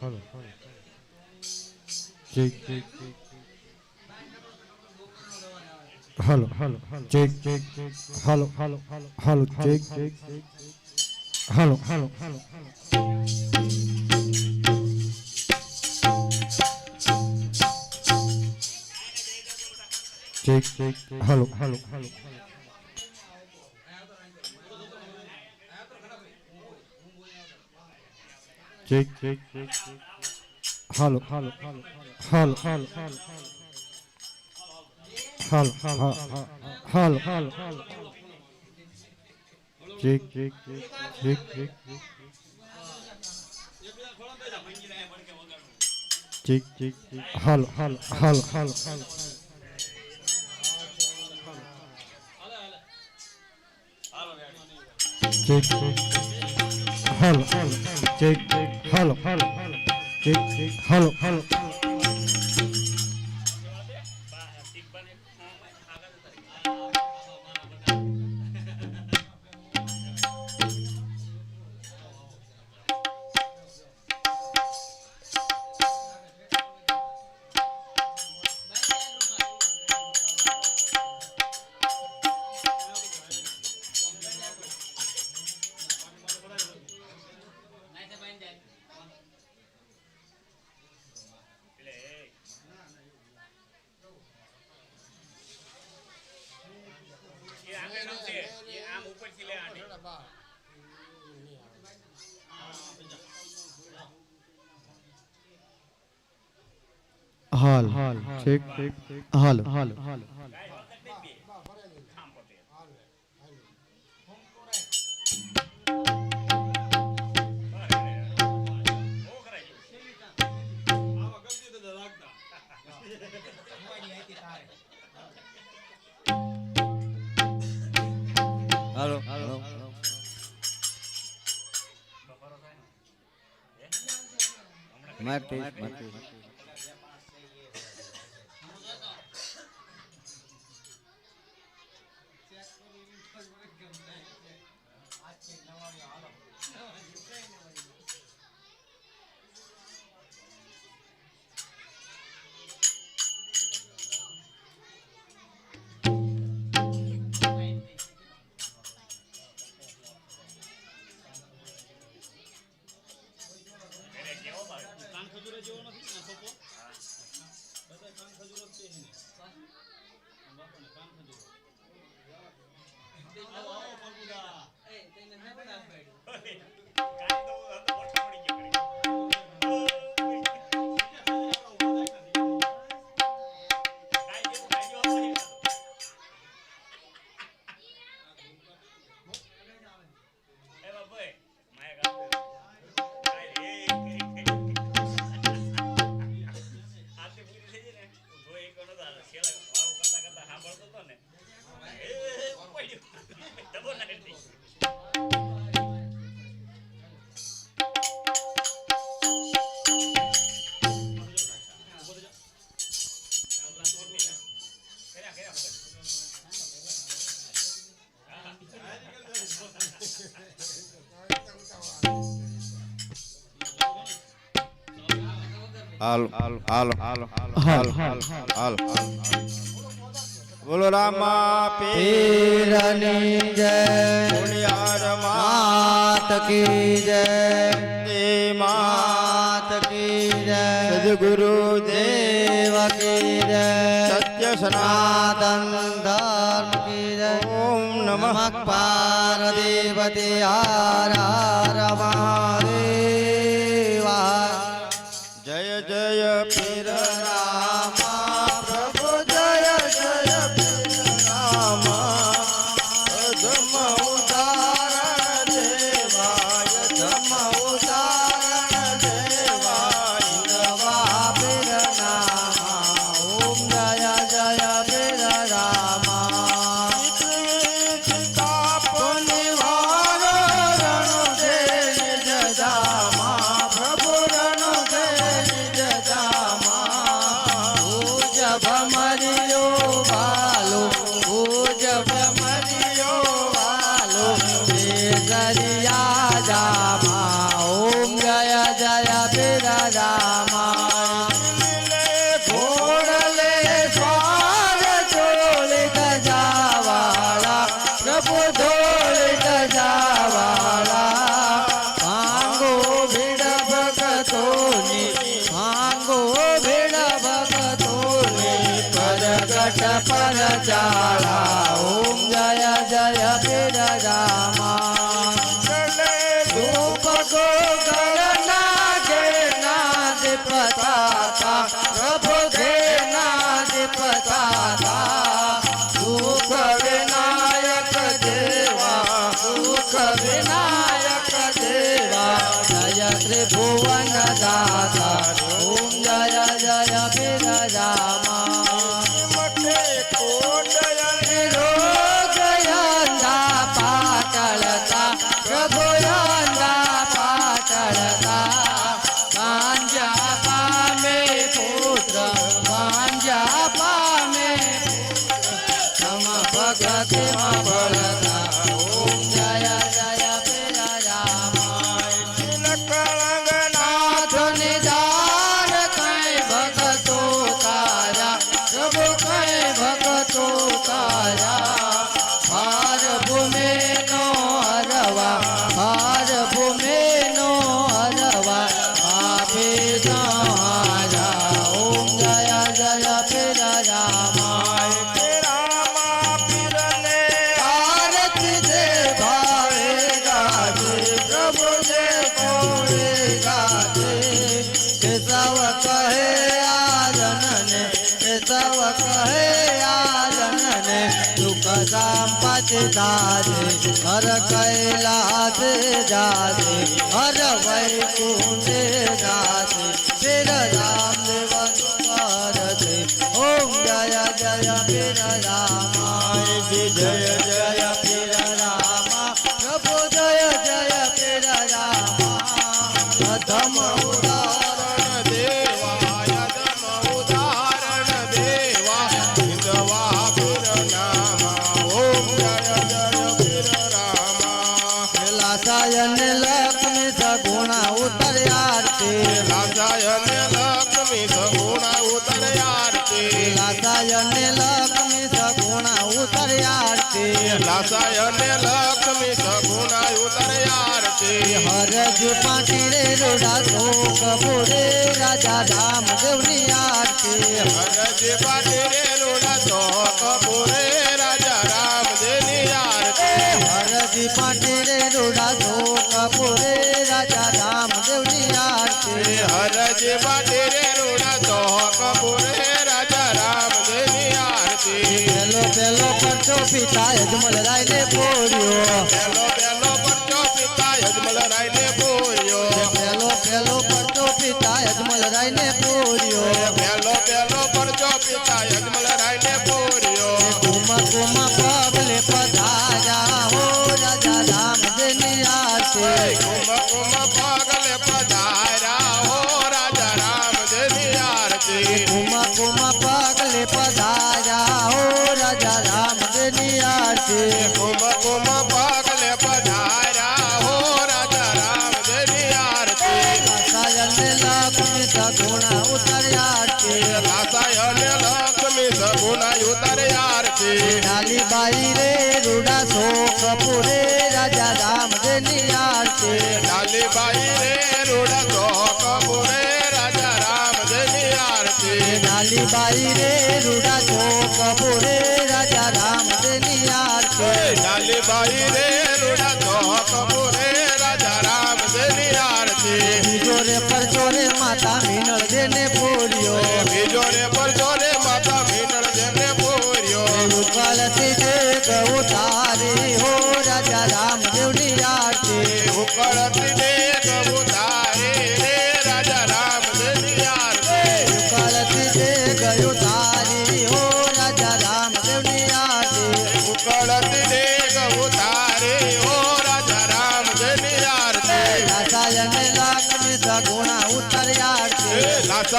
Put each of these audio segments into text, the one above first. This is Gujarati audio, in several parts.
Hello check hello hello check check hello hello hello check check hello hello hello check check hello hello hello check check hello hello hello hello hello hello hello hello hello check check check check check check hello hello hello hello hello check check hello hello check hello hello check hello hello हाल। ठीक। हाल। हाल। हेलो। हेलो मैं હાલો હાલો હાલો હાલો હાલો બોલો રામા પીરની જય. પુણ્યાર માત કી જય. દે માત કી જય. સદગુરુ દેવ કી જય. સત્ય સનાતન ધર્મ કી જય. ઓમ નમઃ પાર્વતીપતિ હાર તમ ભગતિમાં બળતા ઓમ જય સંપત हर હર કૈલાસ જાજે હર વૈકુંઠે જાજે શિર રામદેવ ભારતે ઓમ જય જય પીર રામા જય ઉતર્યાર્થી લાસાયન લક્ષ્મી સગુણા ઉતર્યાર્થી હરજ પાટી રે રોડા શોક પુરે રાજા ધામ દેવની આરતી હરજ પાટીરે રોડા રૂડા ચોક રાજા રામ દેની આરતી હરજ પાટીરે રોડા શોક પુરે રાજા ધામ દેવની આરતી હરજ પાટીરે રોડા રૂડા ચોક પુરે પિતા યજમલ રાય ને પોર્યો પેલો પેલો પરચો પિતા યજમલ રાય ને પોર્યો પેલો પેલો પરચો પિતા યજમલ રાય ને પોર્યો પેલો પેલો પરચો પિતા યજમલ રાય ને પૂર્યો કુમ કુમ પગલે પધાર્યા હો રાજા રામ દેની આરતી કુમ રે રૂડા ચોક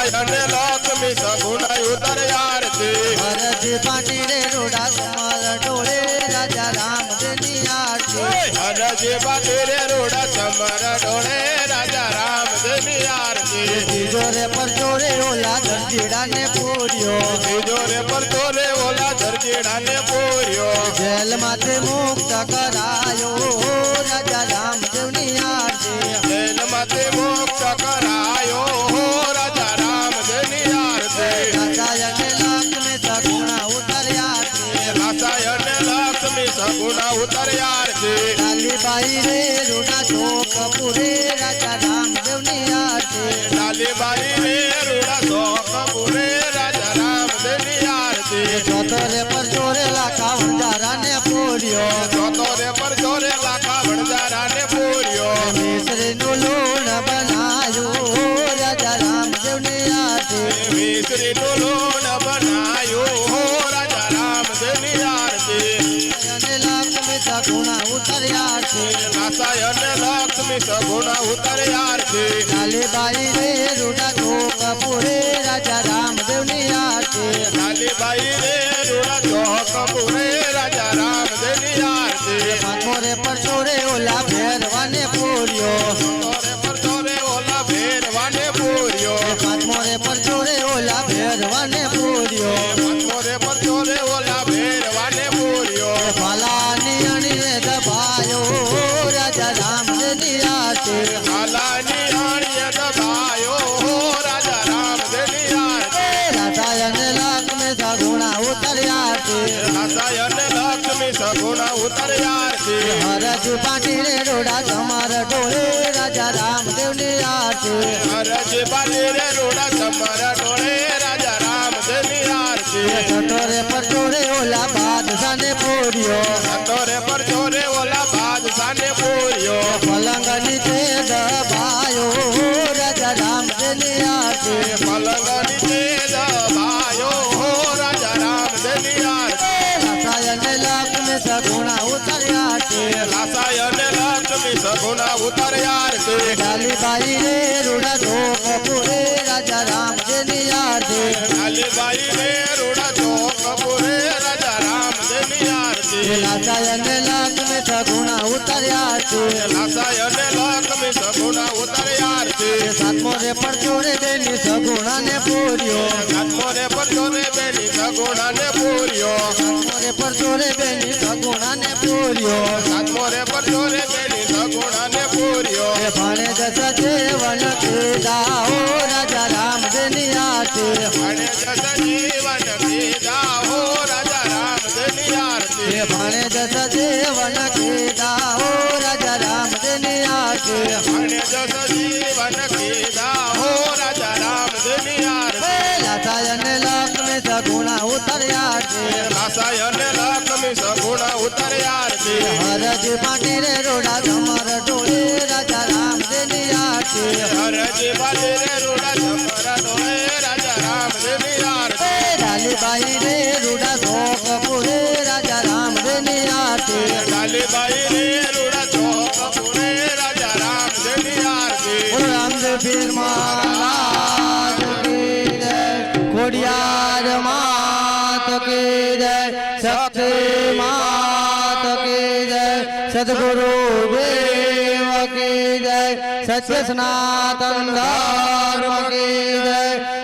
લાસાયન લક્ષ્મી સગુણ ઉતર આરતી હરજી પાટી રે રોડા કમર ડોળે રાજા રામ દેની આરતી હરજી પાટી રે રોડા ચમર ડોળે રાજા રામ દેની આરતી. ત્રીજો રે પરચો રે ઓલા ધરજીડા ને પૂર્યો. ત્રીજો રે પરચો રે ઓલા ધરજીડા ને પૂર્યો. જેલમાંથી મુક્ત કરાય. ઉતર્યા છે નાસાય લક્ષ્મી સગુણા ઉતર્યા છે લાલીબાઈ રે રૂડા ચોક પૂરે રાજા રામદેવની આરતી લાલીબાઈ રે રાજા રામદેવની આરતી હરજ બાલી રે રોડા તમારા ઉતર્યા છે રે રૂડા ઢોક પૂરે રાજા રામ રામદેવની આરતી. લાલીબાઈ રે રૂડા ચોક પુરે રાજા રામ રામદેવની આરતી રાધાયન મે સગુણા ઉતર્યા છે લાસાય અને મે સગુણા ઉતર્યા છે સાતમો રે પર ચોરે બેની સગુણા ને એ ભણે જસ જીવન કીધા હો રાજા રામદેવની આરતી અને જસ જીવન કીધા હો રાજા રામદેવની આરતી એ ભણે જસ જીવન કીધા હો રાજા રામદેવની આરતી અને જસ જીવન કીધા હો રાજા રામદેવની આરતી લાતાયન લક્ષ્મી સગુણા ઉતર્યા છે લાસાય અને લક્ષ્મી સગુણા ઉતર્યા છે હરજ પાટી રે રોડા તમાર ડોળે રાજા બાલી રે રૂડા તમારા ડોળે રાજા રામદેવની આરતી ડાલીબાઈ રે રૂડા શોક પૂરે રાજા લાલીબાઈ રે રામદેવની આરતી બોલો રામદેવ પીર મહારાજ કી જય ખોડિયાર માત કી જય શક્તિ માત કી જય સદગુરુ સનાતન ધર્મ કી જય